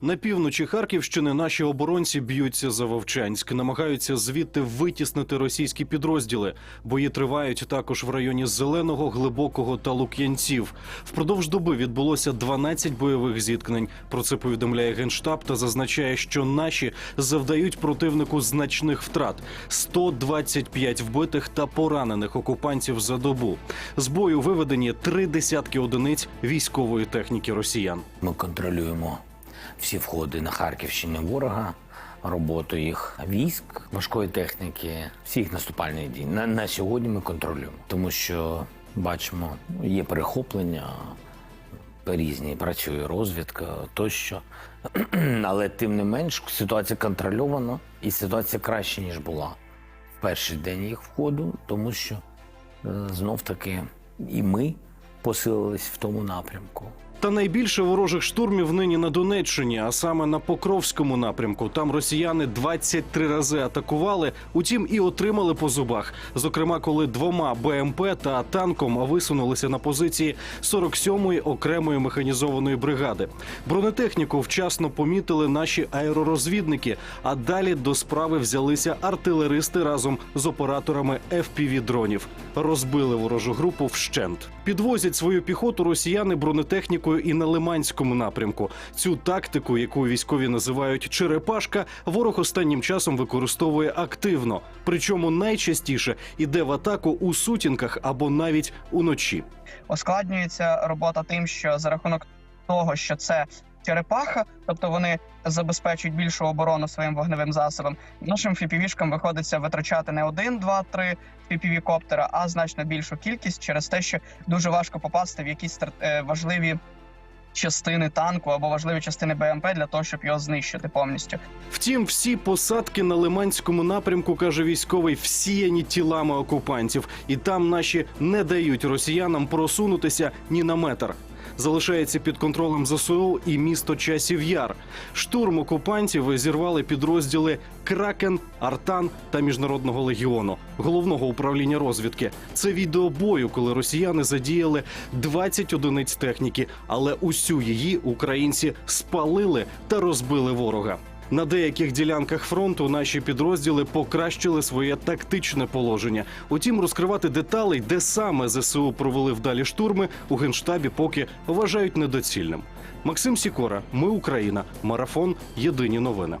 На півночі Харківщини наші оборонці б'ються за Вовчанськ, намагаються звідти витіснити російські підрозділи. Бої тривають також в районі Зеленого, Глибокого та Лук'янців. Впродовж доби відбулося 12 бойових зіткнень. Про це повідомляє генштаб та зазначає, що наші завдають противнику значних втрат: 125 вбитих та поранених окупантів за добу. З бою виведені три десятки одиниць військової техніки росіян. Ми контролюємо всі входи на Харківщині ворога, роботу їх військ, важкої техніки, всіх наступальних дій. На, на сьогодні ми контролюємо, тому що бачимо, є перехоплення. Різні працює розвідка тощо, але тим не менш ситуація контрольована і ситуація краще ніж була в перший день їх входу, тому що е, знов таки і ми посилились в тому напрямку. Та найбільше ворожих штурмів нині на Донеччині, а саме на Покровському напрямку. Там росіяни 23 рази атакували, утім і отримали по зубах. Зокрема, коли двома БМП та танком висунулися на позиції 47-ї окремої механізованої бригади. Бронетехніку вчасно помітили наші аеророзвідники. А далі до справи взялися артилеристи разом з операторами fpv дронів. Розбили ворожу групу вщент. Підвозять свою піхоту росіяни бронетехнікою і на Лиманському напрямку. Цю тактику, яку військові називають черепашка, ворог останнім часом використовує активно. Причому найчастіше іде в атаку у сутінках або навіть уночі. ускладнюється робота тим, що за рахунок того, що це черепаха, тобто вони забезпечують більшу оборону своїм вогневим засобом. Нашим фіпівішкам виходиться витрачати не один, два, три фіпіві коптера, а значно більшу кількість через те, що дуже важко попасти в якісь е, важливі. Частини танку або важливі частини БМП для того, щоб його знищити повністю. Втім, всі посадки на Лиманському напрямку, каже військовий, всіяні тілами окупантів, і там наші не дають росіянам просунутися ні на метр. Залишається під контролем ЗСУ і місто Часів Яр. Штурм окупантів зірвали підрозділи Кракен, Артан та Міжнародного легіону, головного управління розвідки. Це відео бою, коли росіяни задіяли 20 одиниць техніки, але усю її українці спалили та розбили ворога. На деяких ділянках фронту наші підрозділи покращили своє тактичне положення. Утім, розкривати деталі, де саме ЗСУ провели вдалі штурми, у генштабі поки вважають недоцільним. Максим Сікора, ми Україна, марафон. Єдині новини.